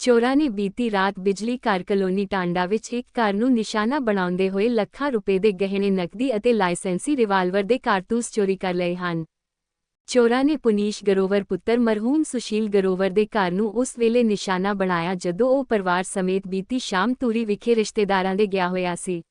ਚੋਰਾਂ ਨੇ ਬੀਤੀ ਰਾਤ ਬਿਜਲੀ ਘਰ ਕਲੋਨੀ ਟਾਂਡਾ ਵਿੱਚ ਇੱਕ ਘਰ ਨੂੰ ਨਿਸ਼ਾਨਾ ਬਣਾਉਂਦੇ ਹੋਏ ਲੱਖਾਂ ਰੁਪਏ ਦੇ ਗਹਿਣੇ, ਨਕਦੀ ਅਤੇ ਲਾਇਸੈਂਸੀ ਰਿਵਾਲਵਰ ਦੇ ਕਾਰਤੂਸ ਚੋਰੀ ਕਰ ਲਏ ਹਨ। ਚੋਰਾਂ ਨੇ ਪੁਨੀਸ਼ ਗਰੋਵਰ ਪੁੱਤਰ ਮਰਹੂਮ ਸੁਸ਼ੀਲ ਗਰੋਵਰ ਦੇ ਘਰ ਨੂੰ ਉਸ ਵੇਲੇ ਨਿਸ਼ਾਨਾ ਬਣਾਇਆ ਜਦੋਂ ਉਹ ਪਰਿਵਾਰ ਸਮੇਤ ਬੀਤੀ ਸ਼ਾਮ ਤੂਰੀ ਵਿਖੇ ਰਿਸ਼ਤੇਦਾਰਾਂ ਦੇ ਗਿਆ ਹੋਇਆ ਸੀ।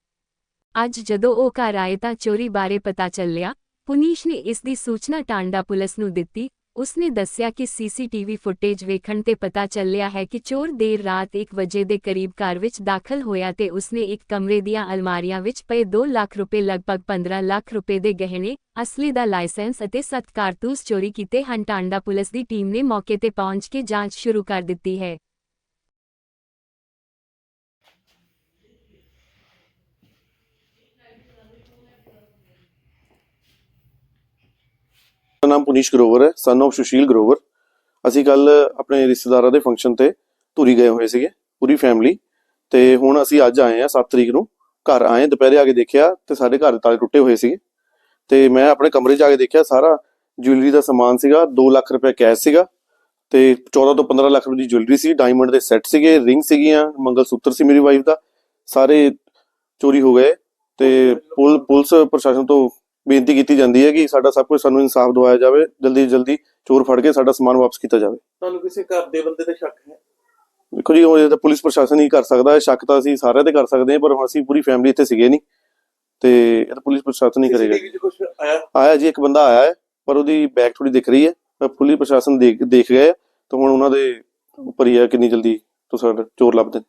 ਅੱਜ ਜਦੋਂ ਉਹ ਘਰ ਆਏ ਤਾਂ ਚੋਰੀ ਬਾਰੇ ਪਤਾ ਚੱਲਿਆ, ਪੁਨੀਸ਼ ਨੇ ਇਸ ਦੀ ਸੂਚਨਾ ਟਾਂਡਾ ਪੁਲਿਸ ਨੂੰ ਦਿੱਤੀ ਉਸਨੇ ਦੱਸਿਆ ਕਿ ਸੀਸੀਟੀਵੀ ਫੁਟੇਜ ਵੇਖਣ ਤੇ ਪਤਾ ਚੱਲਿਆ ਹੈ ਕਿ ਚੋਰ ਦੇਰ ਰਾਤ 1 ਵਜੇ ਦੇ ਕਰੀਬ ਘਰ ਵਿੱਚ ਦਾਖਲ ਹੋਇਆ ਤੇ ਉਸਨੇ ਇੱਕ ਕਮਰੇ ਦੀਆਂ ਅਲਮਾਰੀਆਂ ਵਿੱਚ ਪਏ 2 ਲੱਖ ਰੁਪਏ ਲਗਭਗ 15 ਲੱਖ ਰੁਪਏ ਦੇ ਗਹਿਣੇ, ਅਸਲੀ ਦਾ ਲਾਇਸੈਂਸ ਅਤੇ ਸੱਤ ਕਾਰਤੂਸ ਚੋਰੀ ਕੀਤੇ ਹਨ। ਟਾਂਡਾ ਪੁਲਿਸ ਦੀ ਟੀਮ ਨੇ ਮੌਕੇ ਤੇ ਪਹੁੰਚ ਕੇ ਜਾਂਚ ਸ਼ੁਰੂ ਕਰ ਦਿੱਤੀ ਹੈ। ਮੇਰਾ ਨਾਮ ਪੁਨੀਸ਼ ਗਰੋਵਰ ਹੈ ਸਨ of ਸੁਸ਼ੀਲ ਗਰੋਵਰ। ਅਸੀਂ ਕੱਲ ਆਪਣੇ ਰਿਸ਼ਤੇਦਾਰਾਂ ਦੇ ਫੰਕਸ਼ਨ ਤੇ ਧੂਰੀ ਗਏ ਹੋਏ ਸੀਗੇ, ਪੂਰੀ ਫੈਮਿਲੀ ਤੇ ਹੁਣ ਅਸੀਂ ਅੱਜ ਆਏ ਆ 7 ਤਰੀਕ ਨੂੰ, ਘਰ ਆਏ, ਦੁਪਹਿਰੇ ਆ ਕੇ ਦੇਖਿਆ ਤੇ ਸਾਡੇ ਘਰ ਦੇ ਤਾਲੇ ਟੁੱਟੇ ਹੋਏ ਸੀਗੇ। ਤੇ ਮੈਂ ਆਪਣੇ ਕਮਰੇ 'ਚ ਆ ਕੇ ਦੇਖਿਆ, ਸਾਰਾ ਜੁਐਲਰੀ ਦਾ ਸਮਾਨ ਸੀਗਾ 2 ਲੱਖ ਰੁਪਏ ਕੈਸ਼ ਸੀਗਾ। ਤੇ 14 ਤੋਂ 15 ਲੱਖ ਰੁਪਏ ਦੀ ਜੁਐਲਰੀ ਸੀ ਡਾਇਮੰਡ ਦੇ ਸੈੱਟ ਸੀਗੇ ਰਿੰਗ ਸੀਗੀਆਂ ਮੰਗਲ ਸੂਤਰ ਸੀ ਮੇਰੀ ਵਾਈਫ ਦਾ। ਸਾਰੇ ਚੋਰੀ ਹੋ ਗਏ ਤੇ ਪੁਲ- ਪੁਲਿਸ ਪ੍ਰਸ਼ਾਸਨ ਤੋਂ ਬੇਨਤੀ ਕੀਤੀ ਜਾਂਦੀ ਹੈ ਕਿ ਸਾਡਾ ਸਭ ਕੁਝ ਸਾਨੂੰ ਇਨਸਾਫ ਦਿਵਾਇਆ ਜਾਵੇ ਜਲਦੀ ਤੋਂ ਜਲਦੀ ਚੋਰ ਫੜ ਕੇ ਸਾਡਾ ਸਮਾਨ ਵਾਪਸ ਕੀਤਾ ਜਾਵੇ। ਤੁਹਾਨੂੰ ਕਿਸੇ ਘਰ ਦੇ ਬੰਦੇ ਤੇ ਸ਼ੱਕ ਹੈ? ਦੇਖੋ ਜੀ ਉਹ ਤਾਂ ਪੁਲਿਸ ਪ੍ਰਸ਼ਾਸਨ ਹੀ ਕਰ ਸਕਦਾ ਹੈ ਸ਼ੱਕ ਤਾਂ ਅਸੀਂ ਸਾਰਿਆਂ ਤੇ ਕਰ ਸਕਦੇ ਹਾਂ ਪਰ ਅਸੀਂ ਪੂਰੀ ਫੈਮਿਲੀ ਇੱਥੇ ਸੀਗੇ ਨਹੀਂ। ਤੇ ਇਹ ਤਾਂ ਪੁਲਿਸ ਪ੍ਰਸ਼ਾਸਨ ਹੀ ਕਰੇਗਾ। CCTV 'ਚ ਕੁਝ ਆਇਆ? ਆਇਆ ਜੀ ਇੱਕ ਬੰਦਾ ਆਇਆ ਹੈ ਪਰ ਉਹਦੀ ਬੈਗ ਥੋੜੀ ਦਿਖ ਰਹੀ ਹੈ। ਪਰ ਪੁਲਿਸ ਪ੍ਰਸ਼ਾਸਨ ਦੇਖ ਦੇਖ ਗਏ ਹੈ, ਤਾਂ ਹੁਣ ਉਹਨਾਂ ਦੇ ਉੱਪਰ ਹੀ ਹੈ ਕਿੰਨੀ ਜਲਦੀ ਤੋਂ ਸਾਡਾ ਚੋਰ ਲੱਭਦੇ। ਨੇ